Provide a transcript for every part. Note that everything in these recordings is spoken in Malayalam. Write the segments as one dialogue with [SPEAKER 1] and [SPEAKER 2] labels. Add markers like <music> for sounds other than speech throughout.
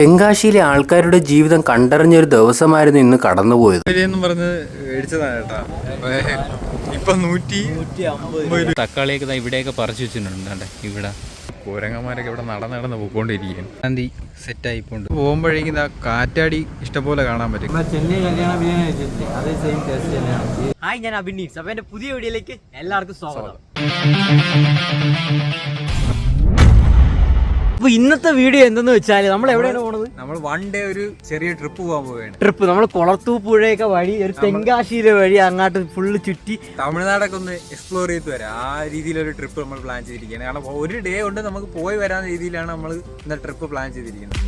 [SPEAKER 1] തെങ്കാശിയിലെ ആൾക്കാരുടെ ജീവിതം കണ്ടറിഞ്ഞൊരു ദിവസമായിരുന്നു ഇന്ന് കടന്നുപോയത്.
[SPEAKER 2] തക്കാളിയൊക്കെ ഇവിടെയൊക്കെ പറിച്ചു വെച്ചിട്ടുണ്ട് ഇവിടെ.
[SPEAKER 3] കോരങ്ങന്മാരൊക്കെ ഇവിടെ നടന്ന് നടന്ന് പോയിക്കൊണ്ടിരിക്കും ഗാന്ധി സെറ്റ് ആയിപ്പോണ്ട്. പോകുമ്പോഴേക്കും ഇതാ കാറ്റാടി ഇഷ്ടംപോലെ കാണാൻ പറ്റും.
[SPEAKER 4] ചെന്നൈ കല്യാണ ബിരിയാണി അതേ സെയിം ടേസ്റ്റ് തന്നെയാണ്. ഹായ് ഞാൻ അഭിനീസ് അപ്പൊ എന്റെ പുതിയ വീഡിയോയിലേക്ക് എല്ലാവർക്കും സ്വാഗതം. അപ്പൊ ഇന്നത്തെ വീഡിയോ എന്തെന്ന് വെച്ചാൽ നമ്മൾ എവിടെയാണ് പോണത്?
[SPEAKER 3] നമ്മൾ വൺ ഡേ ഒരു ചെറിയ ട്രിപ്പ് പോകാൻ പോവുകയാണ്.
[SPEAKER 4] ട്രിപ്പ് നമ്മൾ കുളത്തൂ പുഴയൊക്കെ വഴി ഒരു തെങ്കാശിയിലെ വഴി അങ്ങോട്ട് ഫുള്ള് ചുറ്റി.
[SPEAKER 3] തമിഴ്നാടൊക്കെ ഒന്ന് എക്സ്പ്ലോർ ചെയ്ത് വരാം. ആ രീതിയിലൊരു ട്രിപ്പ് നമ്മൾ പ്ലാൻ ചെയ്തിരിക്കുകയാണ്. കാരണം ഒരു ഡേ കൊണ്ട് നമുക്ക് പോയി വരാൻ രീതിയിലാണ് നമ്മൾ ഇന്ന ട്രിപ്പ് പ്ലാൻ ചെയ്തിരിക്കുന്നത്.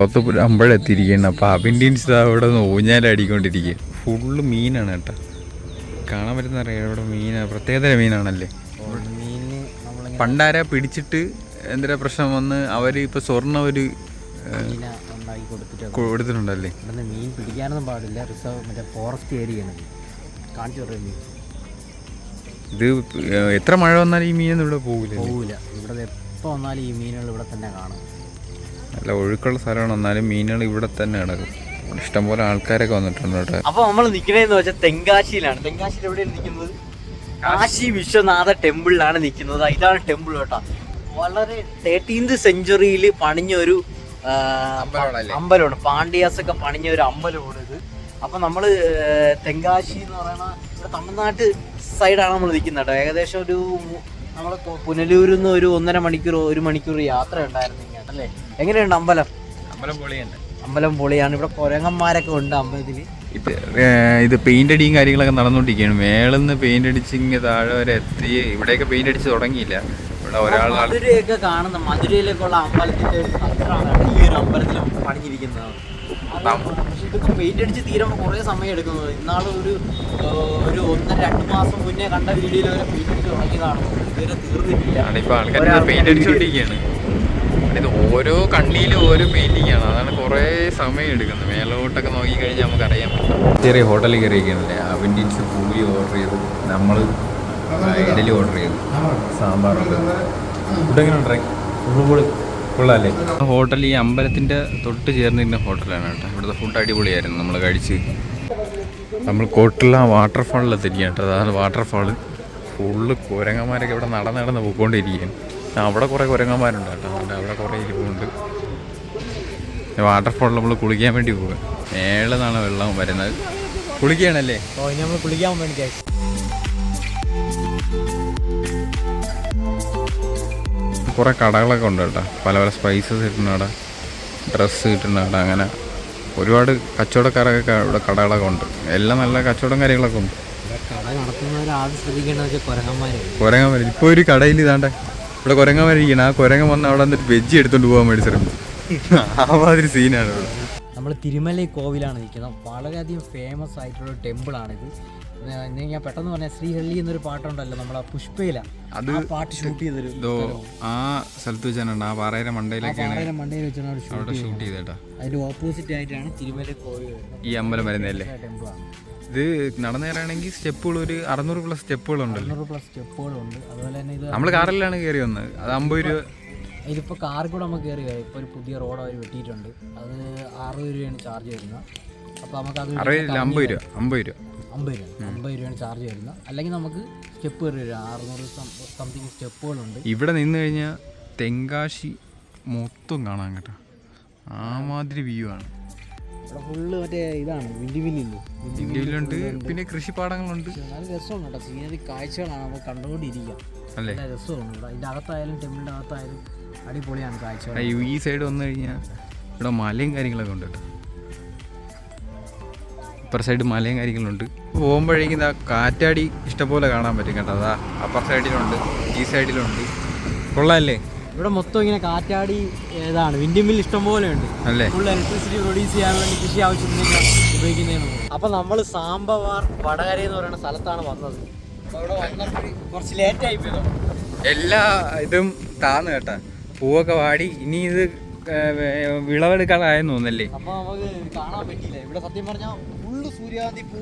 [SPEAKER 3] കൊത്തപ്പുര അമ്പഴെത്തിയിരിക്കുകയാണ് അപ്പോൾ അബിൻഡീൻസ് അവിടെ നിന്ന് ഊഞ്ഞാലടിക്കൊണ്ടിരിക്കുക ഫുള്ള് മീനാണ് കേട്ടോ. കാണാൻ പറ്റുന്ന അറിയാം. ഇവിടെ മീൻ പ്രത്യേകതര മീനാണല്ലേ?
[SPEAKER 4] മീനിന് നമ്മളിങ്ങനെ
[SPEAKER 3] പിടിച്ചിട്ട് എന്തൊരു പ്രശ്നം വന്ന് അവർ ഇപ്പോൾ സ്വർണ ഒരു കൊടുത്തിട്ടുണ്ടല്ലേ
[SPEAKER 4] മീൻ പിടിക്കാനൊന്നും പാടില്ല. റിസർവ് മറ്റേ ഫോറസ്റ്റ് ഏരിയയാണ് ഇത് കാണിച്ചു മീൻ.
[SPEAKER 3] ഇത് എത്ര മഴ വന്നാലും ഈ മീനൊന്നും ഇവിടെ പോകില്ല
[SPEAKER 4] പോവില്ല. ഇവിടെ എപ്പോൾ വന്നാലും ഈ മീനുകൾ ഇവിടെ തന്നെ കാണും.
[SPEAKER 3] നല്ല ഒഴുക്കുള്ള സ്ഥലമാണ്. എന്നാലും മീനുകൾ ഇവിടെ തന്നെ കിടക്കും. ഇഷ്ടംപോലെ ആൾക്കാരൊക്കെ വന്നിട്ടുണ്ട് കേട്ടോ.
[SPEAKER 4] അപ്പൊ നമ്മൾ നിൽക്കണേന്ന് വെച്ചാൽ തെങ്കാശിയിലാണ്. തെങ്കാശിയിൽ എവിടെയാണ് നിൽക്കുന്നത്? കാശി വിശ്വനാഥ ടെമ്പിളിലാണ് നിൽക്കുന്നത്. ഇതാണ് ടെമ്പിൾ കേട്ടോ. വളരെ തേർട്ടീൻത് സെഞ്ചുറിയിൽ പണിഞ്ഞ ഒരു? അമ്പലമാണ്. പാണ്ഡ്യാസൊക്കെ പണിഞ്ഞ ഒരു അമ്പലമാണ് ഇത്. അപ്പൊ നമ്മൾ തെങ്കാശി എന്ന് പറയുന്ന ഇവിടെ തമിഴ്നാട്ട് സൈഡാണ് നമ്മൾ നിൽക്കുന്നത് കേട്ടോ. ഏകദേശം ഒരു നമ്മൾ പുനലൂരിൽ നിന്ന് ഒരു ഒന്നര മണിക്കൂർ ഒരു മണിക്കൂർ യാത്ര ഉണ്ടായിരുന്നു ഇങ്ങോട്ടല്ലേ എങ്ങനെയുണ്ട് അമ്പലം?
[SPEAKER 3] അമ്പലം പൊളിയുണ്ട്.
[SPEAKER 4] അമ്പലം പൊളിയാണ്. ഇവിടെ കുരങ്ങന്മാരൊക്കെ ഉണ്ട് അമ്പലത്തിൽ.
[SPEAKER 3] ഇത് ഇത് പെയിന്റ് അടിയും കാര്യങ്ങളൊക്കെ നടന്നുകൊണ്ടിരിക്കുകയാണ്. മേളിന്ന് പെയിന്റ് അടിച്ച് ഇങ്ങനെ താഴെ വരെ എത്തി. ഇവിടെയൊക്കെ പെയിന്റ് അടിച്ച് തുടങ്ങിയില്ല. ഇവിടെ ഒരാൾ
[SPEAKER 4] മധുരയൊക്കെ കാണുന്ന മധുരയിലേക്കുള്ള അമ്പലത്തിന്റെ ഈ ഒരു അമ്പലത്തിൽ പണിഞ്ഞിരിക്കുന്നത്. അത് ഇതൊക്കെ പെയിന്റ് അടിച്ച് തീരുമ്പോൾ കുറേ സമയം എടുക്കുന്നത് ഇന്നാളും ഒരു ഒരു ഒന്നര രണ്ട് മാസം മുന്നേ കണ്ട വീഡിയോയിൽ വരെ പെയിന്റ് അടിച്ച് തുടങ്ങിയതാണ്. ഇതുവരെ തീർന്നിട്ടില്ല.
[SPEAKER 3] പെയിന്റ് അടിച്ചുകൊണ്ടിരിക്കുകയാണ് ഇത് ഓരോ കണ്ണിയിലും ഓരോ പെയിന്റിംഗ് ആണ്. അതാണ് കുറേ സമയം എടുക്കുന്നത്. മേലോട്ടൊക്കെ നോക്കി കഴിഞ്ഞാൽ നമുക്ക് അറിയാം പറ്റും. ചെറിയ ഹോട്ടലിൽ കയറിയിരിക്കണല്ലേ അവിൻഡീൻസ് പൂരി ഓർഡർ ചെയ്തു. നമ്മൾ ഇഡലി ഓർഡർ ചെയ്തു. സാമ്പാറുണ്ട് ഫുഡ് എങ്ങനെ ഉണ്ടായി? കൊള്ളാല്ലേ ഹോട്ടൽ ഈ അമ്പലത്തിന്റെ തൊട്ട് ചേർന്നിരുന്ന ഹോട്ടലാണ് കേട്ടോ. ഇവിടുത്തെ ഫുഡ് അടിപൊളിയായിരുന്നു. നമ്മൾ കഴിച്ച് നമ്മൾ കോട്ടില വാട്ടർഫാളിൽ എത്തിരിക്കുകയാണ് കേട്ടോ. അതാണ് വാട്ടർഫാൾ ഫുള്ള് കുരങ്ങന്മാരൊക്കെ ഇവിടെ നടന്ന് നടന്ന് പോയിക്കൊണ്ടിരിക്കുകയാണ്. അവിടെ കുറേ കുരങ്ങന്മാരുണ്ട് കേട്ടോ. അതുകൊണ്ട് അവിടെ കുറേ ഇരിപ്പുണ്ട്. വാട്ടർഫോളിൽ നമ്മൾ കുളിക്കാൻ വേണ്ടി പോകുക മേളിൽ നിന്നാണ് വെള്ളം വരുന്നത്. കുളിക്കുകയാണല്ലേ?
[SPEAKER 4] ഓ ഇനി നമ്മൾ കുളിക്കാൻ വേണ്ടി
[SPEAKER 3] കുറേ കടകളൊക്കെ ഉണ്ട് കേട്ടോ. പല പല സ്പൈസസ് കിട്ടുന്ന അവിടെ. ഡ്രസ്സ് കിട്ടുന്ന അവിടെ. അങ്ങനെ ഒരുപാട് കച്ചവടക്കാരൊക്കെ ഇവിടെ കടകളൊക്കെ ഉണ്ട്. എല്ലാം നല്ല കച്ചവടം കാര്യങ്ങളൊക്കെ ഉണ്ട്. കുരങ്ങന്മാർ ഇപ്പോൾ ഒരു കടയിൽ ഇതാണ്ട്. ഇവിടെ കുരങ്ങന്മാരിക്കണം ആ കുരങ്ങൻ വന്ന് അവിടെ വന്നിട്ട് വെജ് എടുത്തോണ്ട് പോകാൻ വേണ്ടി ശ്രമിച്ചു. <laughs> ആ മാതിരി സീനാണ് ഇവിടെ.
[SPEAKER 4] നമ്മൾ തിരുമലൈ കോവിലാണ് നിൽക്കുന്നത്. വളരെയധികം ഫേമസ് ആയിട്ടുള്ള ടെമ്പിളാണിത് ഇത് ഞാൻ പെട്ടെന്ന് പറഞ്ഞ ശ്രീഹള്ളി എന്നൊരു പാട്ടുണ്ടല്ലോ നമ്മളെ പുഷ്പയില.
[SPEAKER 3] അത്
[SPEAKER 4] ആ പാട്ട് ഷൂട്ട് ചെയ്തൊരു
[SPEAKER 3] ആ സ്ഥലത്ത് വെച്ചാണ് ആ പാറയുടെ മണ്ടയിലൊക്കെയാണ്
[SPEAKER 4] മണ്ടയിൽ വെച്ചാണ് ഷൂട്ട്
[SPEAKER 3] ചെയ്തേട്ടാ.
[SPEAKER 4] അതിന്റെ ഓപ്പോസിറ്റ് ആയിട്ടാണ് തിരുമല കോവിൽ
[SPEAKER 3] ഈ അമ്പലം വരുന്നതല്ലേ
[SPEAKER 4] ടെമ്പിളാണ്
[SPEAKER 3] ഇത് നടന്നു കയറുകയാണെങ്കിൽ സ്റ്റെപ്പുകൾ ഒരു അറുന്നൂറ് പ്ലസ് സ്റ്റെപ്പുകളുണ്ട്
[SPEAKER 4] അറുന്നൂറ് പ്ലസ് സ്റ്റെപ്പുകളുണ്ട് അതുപോലെ തന്നെ ഇത്
[SPEAKER 3] നമ്മൾ കാറിലാണ് കയറി വന്നത്. അത് അമ്പത് രൂപ
[SPEAKER 4] ഇതിപ്പോൾ കാറിൽ കൂടെ നമുക്ക് കയറി വരാം. ഇപ്പോൾ ഒരു പുതിയ റോഡ് അവർ വെട്ടിയിട്ടുണ്ട്. അത് അറുപത് രൂപയാണ് ചാർജ് വരുന്നത്. അപ്പോൾ നമുക്ക് അത്
[SPEAKER 3] അമ്പത് രൂപ അമ്പത് രൂപ.
[SPEAKER 4] അമ്പത് രൂപ അമ്പത് രൂപയാണ് ചാർജ് വരുന്നത്. അല്ലെങ്കിൽ നമുക്ക് സ്റ്റെപ്പ് കയറി വരാം. അറുന്നൂറ് സംതിങ് സ്റ്റെപ്പുകളുണ്ട്
[SPEAKER 3] ഇവിടെ നിന്ന് കഴിഞ്ഞാൽ തെങ്കാശി മൊത്തം കാണാൻ കേട്ടോ. ആ മാതിരി വ്യൂ ആണ്.
[SPEAKER 4] ഇവിടെ ഫുള്ള് മറ്റേ ഇതാണ്
[SPEAKER 3] ഇന്ത്യയിലുണ്ട് പിന്നെ കൃഷിപ്പാടങ്ങളുണ്ട്
[SPEAKER 4] നല്ല രസമാണ് കേട്ടോ. സീനറി കാഴ്ചകളാണ്. നമ്മൾ കണ്ടുകൊണ്ടിരിക്കുക. നല്ല രസമാണ് ഇവിടെ. അതിന്റെ അകത്തായാലും ടെമ്പിളിന്റെ അകത്തായാലും അടിപൊളിയാണ് കാഴ്ച
[SPEAKER 3] അയ്യോ ഈ സൈഡ് വന്നു കഴിഞ്ഞാൽ ഇവിടെ മലയും കാര്യങ്ങളൊക്കെ ഉണ്ട് കേട്ടോ. ഇപ്പുറ സൈഡ് മലയും കാര്യങ്ങളുണ്ട്. പോകുമ്പോഴേക്കും ഇതാ കാറ്റാടി ഇഷ്ടംപോലെ കാണാൻ പറ്റും കേട്ടോ. അതാ അപ്പുറ സൈഡിലുണ്ട് ഈ സൈഡിലുണ്ട് കൊള്ളാല്ലേ?
[SPEAKER 4] ഇവിടെ മൊത്തം ഇങ്ങനെ കാറ്റാടി ഏതാണ് വിൻഡി മില്ല് ഇഷ്ടംപോലെ ഉണ്ട്.
[SPEAKER 3] അല്ലേ?
[SPEAKER 4] ഫുൾ ഇലക്ട്രിസിറ്റി പ്രൊഡ്യൂസ് ചെയ്യാൻ വേണ്ടി കൃഷി ആവശ്യത്തിനൊക്കെ ഉപയോഗിക്കുന്നതാണ്. അപ്പൊ നമ്മൾ സാമ്പവാർ വടകര എന്ന് പറയുന്ന സ്ഥലത്താണ് വന്നത്. ഇവിടെ വന്നിട്ട് കുറച്ച് ലേറ്റ് ആയി പോയി
[SPEAKER 3] എല്ലാ ഇതും താന്ന് കേട്ടാ. പൂവൊക്കെ വാടി. ഇനി ഇത് വിളവെടുക്കാനായെന്ന് തോന്നല്ലേ
[SPEAKER 4] അപ്പൊ നമുക്ക് കാണാൻ പറ്റിയില്ല. ഇവിടെ സത്യം പറഞ്ഞാൽ ഫുള്ള് സൂര്യാന്തി പൂ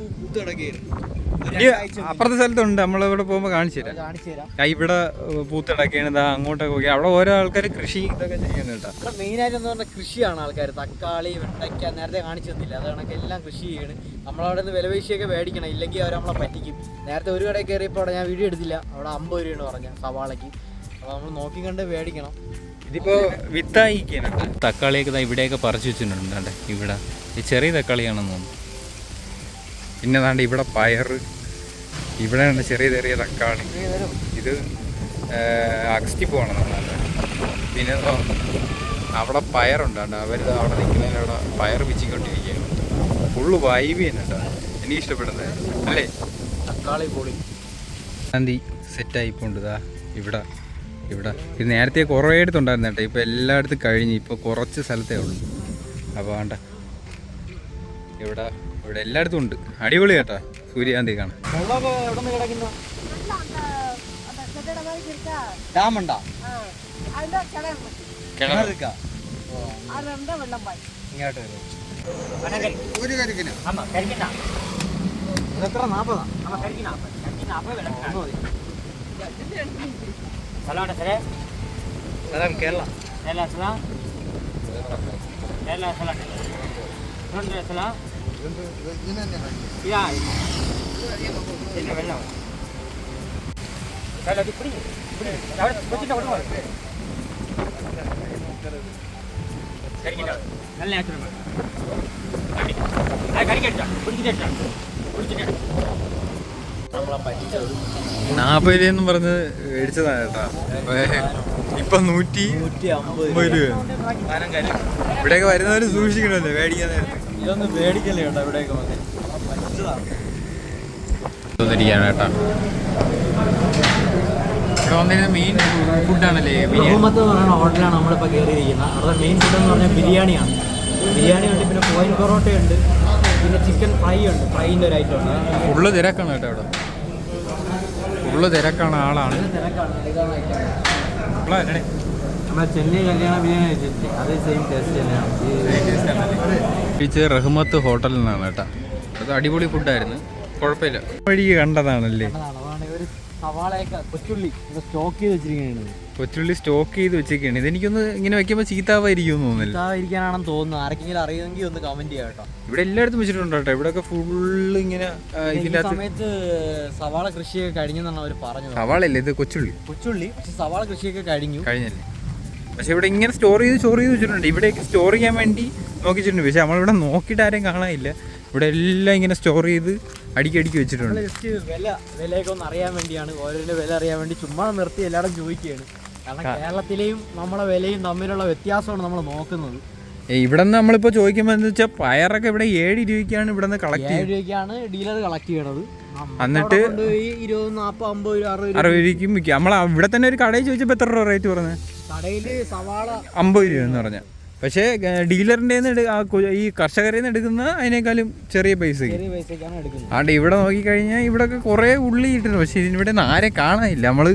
[SPEAKER 3] അപ്പുറത്തെ സ്ഥലത്തുണ്ട്. നമ്മളിവിടെ പോകുമ്പോൾ കാണിച്ചു തരാം. ഇവിടെ പൂത്തിടക്കാണ്. ഇതാ അങ്ങോട്ടൊക്കെ പോയി. അവിടെ ഓരോ ആൾക്കാർ കൃഷി ഇതൊക്കെ ചെയ്യുന്നുണ്ട്
[SPEAKER 4] മെയിനായിട്ട് എന്ന് പറഞ്ഞാൽ കൃഷിയാണ് ആൾക്കാർ തക്കാളി വെണ്ടയ്ക്ക നേരത്തെ കാണിച്ചു തന്നില്ല. അത് എല്ലാം കൃഷി ചെയ്യണ്. നമ്മളവിടെ നിന്ന് വിലവീശിയൊക്കെ മേടിക്കണം. ഇല്ലെങ്കിൽ അവർ നമ്മളെ പറ്റിക്കും. നേരത്തെ ഒരു കടയിൽ കയറിയപ്പോൾ അവിടെ ഞാൻ വീഡിയോ എടുത്തില്ല. അവിടെ അമ്പത് രൂപയാണ് പറഞ്ഞ സവാളയ്ക്ക്. അപ്പോൾ നമ്മൾ നോക്കി കണ്ട് മേടിക്കണം.
[SPEAKER 3] ഇതിപ്പോ വിത്തായിരിക്കാനാണ്
[SPEAKER 2] തക്കാളിയൊക്കെ ഇതാ ഇവിടെയൊക്കെ പറിച്ചു വെച്ചിട്ടുണ്ട്. കണ്ടേ ഇവിടെ. ഈ ചെറിയ തക്കാളിയാണെന്ന് തോന്നുന്നു.
[SPEAKER 3] പിന്നെ ദാണ്ട് ഇവിടെ പയർ ഇവിടെയാണ് ചെറിയ ചെറിയ തക്കാളി. ഇത് അഗസ്റ്റി പോകണം. പിന്നെ അവിടെ പയറുണ്ടാണ്ട് അവർ അവിടെ നിൽക്കുന്നതിനവിടെ പയർ പിച്ചിക്കൊണ്ടിരിക്കുകയാണ്. ഫുള്ള് വൈബ് തന്നെ എനിക്ക് ഇഷ്ടപ്പെടുന്നത്. അല്ലേ?
[SPEAKER 4] തക്കാളി പൊളി.
[SPEAKER 3] സെറ്റായി പോണ്ട് ഇതാ ഇവിടെ. ഇവിടെ. ഇത് നേരത്തെ കുറേ ഇടത്തുണ്ടായിരുന്നു കേട്ടോ. ഇപ്പോൾ എല്ലായിടത്തും കഴിഞ്ഞ് ഇപ്പോൾ കുറച്ച് സ്ഥലത്തേ ഉള്ളൂ. അപ്പോൾ വേണ്ട. ഇവിടെ ഇവിടെ എല്ലായിടത്തും ഉണ്ട്. അടിപൊളി കേട്ടോ. സൂര്യകാന്തി
[SPEAKER 4] കാണാം ഡാമുണ്ടോ? ഇങ്ങോട്ട് വരും. കരിക്കിന. എത്ര നാപ്പത് വില. ഒന്ന് മതി. സ്ഥലമാണ് സാറേ സ്ഥലം കേരള കേരള സ്ഥലം കേരള സ്ഥലം ഇതുണ്ട് സ്ഥലം ഇതാ പിന്നെ വെള്ളം സ്ഥലം ഇത് പിടി പിടി അവിടെ വെച്ചിട്ട് അവിടെ പോയി. കരിക്കിന നല്ല
[SPEAKER 3] രൂപയെന്നും പറഞ്ഞ് മേടിച്ചതാണ് കേട്ടാ ഇപ്പൊ നൂറ്റി അമ്പത് രൂപ. ഇവിടെയൊക്കെ വരുന്നവര് സൂക്ഷിക്കണല്ലേ മേടിക്കാൻ കേട്ടാ
[SPEAKER 4] ഇതൊന്നും മേടിക്കല്ലേ കേട്ടോ ഇവിടെയൊക്കെ വന്ന്.
[SPEAKER 3] തോന്നിരിക്കുകയാണ് കേട്ടോ ഇവിടെ വന്നിരുന്ന മെയിൻ ഫുഡാണല്ലേ ബിരിയാണി?
[SPEAKER 4] ബഹുമത്ത് എന്ന് പറയുന്ന ഹോട്ടലാണ് നമ്മളിപ്പോൾ കയറിയിരിക്കുന്നത് അവിടെ മെയിൻ ഫുഡ് എന്ന് പറഞ്ഞാൽ ബിരിയാണിയാണ്. ബിരിയാണി ഉണ്ട് പിന്നെ കോയിൻ പൊറോട്ട ഉണ്ട് പിന്നെ ചിക്കൻ ഫ്രൈ ഉണ്ട്. ഫ്രൈന്റെ ഒരു ഐറ്റം ആണ്
[SPEAKER 3] ഫുള്ള് തിരക്കാണ് കേട്ടോ അവിടെ. ഫുള്ള് തിരക്കാണ് ആളാണ്.
[SPEAKER 4] ചെന്നൈ കല്യാണ ബിരിയാണി കഴിച്ചിട്ടില്ലേ അത് സെയിം ടേസ്റ്റ് തന്നെയാണ്.
[SPEAKER 3] കഴിച്ചത് റഹ്മത്ത് ഹോട്ടലിൽ നിന്നാണ് കേട്ടോ. അത് അടിപൊളി ഫുഡായിരുന്നു കുഴപ്പമില്ല. വഴി കണ്ടതാണല്ലേ?
[SPEAKER 4] സവാളയൊക്കെ കൊച്ചുള്ളി. സ്റ്റോക്ക് ചെയ്ത് വെച്ചിരിക്കുകയാണ്
[SPEAKER 3] കൊച്ചുള്ളി സ്റ്റോക്ക് ചെയ്ത് വെച്ചേക്കാണ്. ഇതെനിക്കൊന്ന് ഇങ്ങനെ വെക്കുമ്പോൾ ചീത്താവായിരിക്കും
[SPEAKER 4] തോന്നുന്നു തോന്നുന്നു. ആരെങ്കിലും അറിയുമെങ്കിൽ ഒന്ന് കമന്റ് ചെയ്യാം കേട്ടോ.
[SPEAKER 3] ഇവിടെ എല്ലായിടത്തും വെച്ചിട്ടുണ്ട് കേട്ടോ ഇവിടെയൊക്കെ ഫുള്ള് ഇങ്ങനെ
[SPEAKER 4] സമയത്ത് സവാള കൃഷിയൊക്കെ കഴിഞ്ഞെന്നാണ് അവർ പറഞ്ഞത്.
[SPEAKER 3] സവാളല്ലേ ഇത്? കൊച്ചുള്ളി.
[SPEAKER 4] കൊച്ചുള്ളി. പക്ഷെ സവാള കൃഷിയൊക്കെ കഴിഞ്ഞു.
[SPEAKER 3] കഴിഞ്ഞല്ലേ? പക്ഷെ ഇവിടെ ഇങ്ങനെ സ്റ്റോർ ചെയ്ത് സ്റ്റോർ ചെയ്ത് വെച്ചിട്ടുണ്ട്. ഇവിടെ സ്റ്റോർ ചെയ്യാൻ വേണ്ടി നോക്കിച്ചിട്ടുണ്ട് പക്ഷെ നമ്മളിവിടെ നോക്കിയിട്ട് ആരെയും കാണാനില്ല. ഇവിടെ എല്ലാം ഇങ്ങനെ സ്റ്റോർ ചെയ്ത് അടിക്കടിക്ക് വെച്ചിട്ടുണ്ട്.
[SPEAKER 4] ജസ്റ്റ് വില വിലയൊക്കെ ഒന്ന് അറിയാൻ വേണ്ടിയാണ്. ഓരോരുടെ വില അറിയാൻ വേണ്ടി ചുമ്മാ നിർത്തി എല്ലാവരും ചോദിക്കുകയാണ്. കാരണം കേരളത്തിലെയും നമ്മളെ വിലയും തമ്മിലുള്ള വ്യത്യാസമാണ് നമ്മൾ നോക്കുന്നത്.
[SPEAKER 3] ഇവിടെ നിന്ന് നമ്മളിപ്പോൾ ചോദിക്കുമ്പോൾ എന്താ വെച്ചാൽ പയറൊക്കെ ഇവിടെ ഏഴ് രൂപയ്ക്കാണ് ഇവിടെ നിന്ന് കളക്ട്
[SPEAKER 4] ഏഴ് രൂപയ്ക്കാണ് ഡീലർ കളക്ട് ചെയ്യണത്.
[SPEAKER 3] എന്നിട്ട്
[SPEAKER 4] ഇരുപത് നാൽപ്പത് അമ്പത് രൂപ അറുപത്
[SPEAKER 3] അറുപത് രൂപയ്ക്കും വിൽക്കും. നമ്മൾ ഇവിടെ തന്നെ ഒരു കടയിൽ ചോദിച്ചപ്പോൾ എത്ര രൂപ റേറ്റ് പറഞ്ഞത്
[SPEAKER 4] കടയിൽ സവാള
[SPEAKER 3] അമ്പത് രൂപ എന്ന് പറഞ്ഞാൽ പക്ഷേ ഡീലറിന്റെ ഈ കർഷകരിൽ നിന്ന് എടുക്കുന്ന അതിനേക്കാളും ചെറിയ
[SPEAKER 4] പൈസ അതുകൊണ്ട്
[SPEAKER 3] ആണ്ട് ഇവിടെ നോക്കിക്കഴിഞ്ഞാൽ ഇവിടെയൊക്കെ കുറേ ഉള്ളി ഇട്ടിട്ടുണ്ട്. പക്ഷേ ഇതിനിവിടെ നിന്ന് ആരെ കാണാനില്ല. നമ്മൾ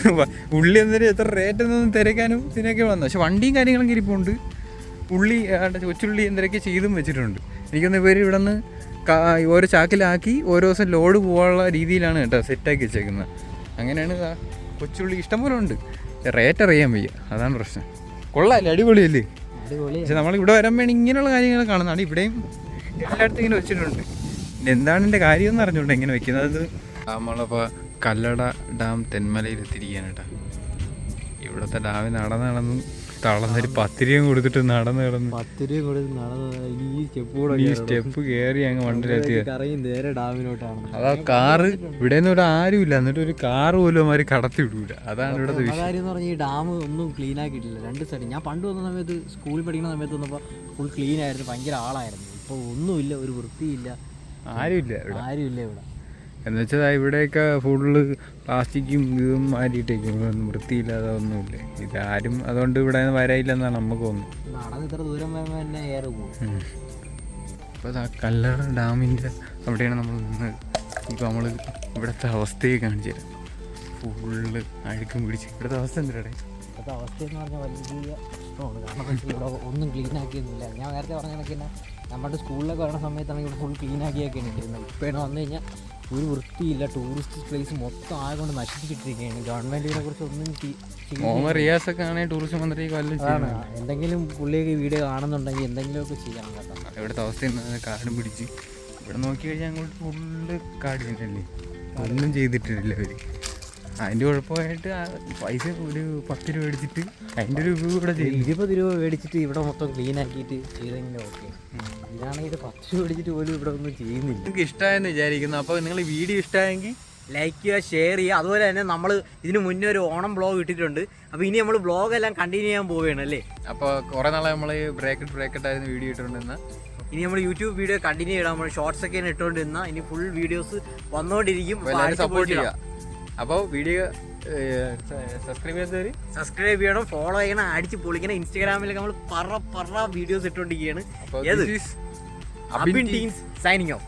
[SPEAKER 3] <laughs> ഉള്ളി എന്നൊരു എത്ര റേറ്റ് എന്നൊന്നും തിരക്കാനും ഇതിനൊക്കെ വന്നു. പക്ഷെ വണ്ടിയും കാര്യങ്ങളൊക്കെ ഇരിപ്പുണ്ട്. ഉള്ളി ഒച്ചുള്ളി കൊച്ചുള്ളി എന്തൊക്കെ ചെയ്തും വെച്ചിട്ടുണ്ട്. എനിക്കൊന്ന് ഇവർ ഇവിടെ നിന്ന് ഓരോ ചാക്കിലാക്കി ഓരോ ദിവസം ലോഡ് പോകാനുള്ള രീതിയിലാണ് കേട്ടോ സെറ്റാക്കി വെച്ചേക്കുന്നത് അങ്ങനെയാണ് കൊച്ചുള്ളി ഇഷ്ടംപോലെ ഉണ്ട്. റേറ്റ് അറിയാൻ വയ്യ. അതാണ് പ്രശ്നം. കൊള്ളാല്ലേ അടിപൊളിയല്ലേ?
[SPEAKER 4] അടിപൊളി
[SPEAKER 3] പക്ഷെ നമ്മൾ ഇവിടെ വരാൻ വേണ്ടി ഇങ്ങനെയുള്ള കാര്യങ്ങൾ കാണുന്നതാണ്. ഇവിടെയും എല്ലായിടത്തും ഇങ്ങനെ വെച്ചിട്ടുണ്ട്. എന്താണ് എന്റെ കാര്യം എന്ന് അറിഞ്ഞുകൊണ്ട് എങ്ങനെ വെക്കുന്നത്? നമ്മളിപ്പോ കല്ലട ഡാം തെന്മലയിൽ എത്തിയിരിക്കുകയാണ് കേട്ടോ. ഇവിടുത്തെ ഡാമിന് നടന്ന് നടന്ന് തളർന്നൊരു പത്ത് രൂപയും കൊടുത്തിട്ട് നടന്ന് കിടന്ന്.
[SPEAKER 4] പത്തിരിയും കൊടുത്ത് നടന്ന് ഈ സ്റ്റെപ്പ് കൂടെ
[SPEAKER 3] ഈ സ്റ്റെപ്പ് കയറി അങ്ങ് വണ്ടിയിലെത്തി
[SPEAKER 4] കറയും നേരെ ഡാമിലോട്ടാണ്.
[SPEAKER 3] അതാ കാറ് ഇവിടെ നിന്ന് ഇവിടെ ആരുമില്ല. എന്നിട്ട് ഒരു കാറ് പോലും അവർ കടത്തി വിടൂല. അതാണ് ഇവിടുത്തെ വിഷയം.
[SPEAKER 4] കാര്യം എന്ന് പറഞ്ഞാൽ ഈ ഡാം ഒന്നും ക്ലീൻ ആക്കിയിട്ടില്ല. രണ്ട് സൈഡ് ഞാൻ പണ്ട് വന്ന സമയത്ത് സ്കൂളിൽ പഠിക്കുന്ന സമയത്ത് വന്നപ്പോൾ ഫുൾ ക്ലീൻ ആയിരുന്നു. ഭയങ്കര ആളായിരുന്നു. ഇപ്പോൾ ഒന്നുമില്ല. ഒരു വൃത്തിയില്ല.
[SPEAKER 3] ആരുമില്ല ആരും
[SPEAKER 4] ആരുമില്ല ഇവിടെ.
[SPEAKER 3] എന്ന് വെച്ചാൽ ഇവിടെയൊക്കെ ഫുള്ള് പ്ലാസ്റ്റിക്കും ഇതും മാറ്റിയിട്ടേക്കും. വൃത്തിയില്ലാതെ ഒന്നുമില്ല. ഇതാരും അതുകൊണ്ട് ഇവിടെ വരയില്ലെന്നാണ് നമുക്ക് തോന്നുന്നത്. അപ്പോൾ ആ കല്ലറ ഡാമിന്റെ അവിടെയാണ് നമ്മൾ നിന്നത് ഇപ്പോൾ നമ്മൾ ഇവിടുത്തെ അവസ്ഥയെ കാണിച്ചു തരാം. ഫുള്ള് അഴുക്കും പിടിച്ച്. ഇവിടുത്തെ അവസ്ഥ എന്താ
[SPEAKER 4] ഇപ്പോഴത്തെ അവസ്ഥ എന്ന് പറഞ്ഞാൽ വലിയ പ്രശ്നമാണ് കാരണം ഇവിടെ ഒന്നും ക്ലീൻ ആക്കിയൊന്നുമില്ല. ഞാൻ നേരത്തെ പറഞ്ഞ നമ്മുടെ സ്കൂളിലൊക്കെ വരുന്ന സമയത്താണെങ്കിൽ ഇവിടെ ഫുൾ ക്ലീൻ ആക്കിയൊക്കെയാണ് ഇട്ടിരുന്നത് ഇപ്പോഴാണ് വന്നു കഴിഞ്ഞാൽ ഒരു വൃത്തിയില്ല ടൂറിസ്റ്റ് പ്ലേസ് മൊത്തം ആയതുകൊണ്ട് നശിപ്പിച്ചിട്ടിരിക്കുകയാണ്. ഗവൺമെന്റിനെ കുറിച്ച് ഒന്നും.
[SPEAKER 3] മുഹമ്മദ് റിയാസ് ഒക്കെ ആണെങ്കിൽ ടൂറിസം മന്ത്രി വല്ലതും
[SPEAKER 4] എന്തെങ്കിലും പുള്ളിയൊക്കെ വീഡിയോ കാണുന്നുണ്ടെങ്കിൽ എന്തെങ്കിലുമൊക്കെ ചെയ്യണം കേട്ടോ.
[SPEAKER 3] ഇവിടുത്തെ അവസ്ഥ കാടും പിടിച്ച്. ഇവിടെ നോക്കി കഴിഞ്ഞാൽ അങ്ങോട്ട് ഫുള്ള് കാട് തന്നെയല്ലേ ഒന്നും ചെയ്തിട്ടില്ല അവർ അതിന്റെ കുഴപ്പമായിട്ട് പൈസ ഒരു പത്ത് രൂപ മേടിച്ചിട്ട് അതിന്റെ ഒരു ഇവിടെ
[SPEAKER 4] ഇരുപത് രൂപ മേടിച്ചിട്ട് ഇവിടെ മൊത്തം ക്ലീൻ ആക്കിയിട്ട് ചെയ്തെങ്കിലും ഓക്കെ ഇതാണെങ്കിൽ പത്ത് രൂപ മേടിച്ചിട്ട് പോലും ഇവിടെ ഒന്നും ചെയ്യുന്നില്ല.
[SPEAKER 3] നിങ്ങൾക്ക് ഇഷ്ടമായെന്ന് വിചാരിക്കുന്നു. അപ്പോൾ നിങ്ങൾ വീഡിയോ ഇഷ്ടമായെങ്കിൽ
[SPEAKER 4] ലൈക്ക് ചെയ്യുക ഷെയർ ചെയ്യുക. അതുപോലെ തന്നെ നമ്മൾ ഇതിന് മുന്നേ ഒരു ഓണം ബ്ലോഗ് ഇട്ടിട്ടുണ്ട്. അപ്പോൾ ഇനി നമ്മൾ ബ്ലോഗ് എല്ലാം കണ്ടിന്യൂ ചെയ്യാൻ പോവുകയാണ് അല്ലേ?
[SPEAKER 3] അപ്പോൾ കുറേ നാളെ നമ്മൾ ബ്രേക്കറ്റ് ബ്രേക്കറ്റ് ആയിരുന്നു വീഡിയോ ഇട്ടുകൊണ്ടിരുന്ന
[SPEAKER 4] ഇനി നമ്മൾ യൂട്യൂബ് വീഡിയോ കണ്ടിന്യൂ ചെയ്യണം. നമ്മൾ ഷോർട്സ് ഒക്കെ ഇട്ടുകൊണ്ടിരുന്ന. ഇനി ഫുൾ വീഡിയോസ് വന്നുകൊണ്ടിരിക്കും
[SPEAKER 3] സപ്പോർട്ട് ചെയ്യുക. അപ്പോൾ വീഡിയോ സബ്സ്ക്രൈബ് ചെയ്തവർ
[SPEAKER 4] സബ്സ്ക്രൈബ് ചെയ്യണം ഫോളോ ചെയ്യണം അടിച്ച് പൊളിക്കണം. ഇൻസ്റ്റാഗ്രാമിലൊക്കെ നമ്മൾ പറ പറ വീഡിയോസ് ഇട്ടുകൊണ്ടിരിക്കുകയാണ് സൈനിങ് ഓഫ്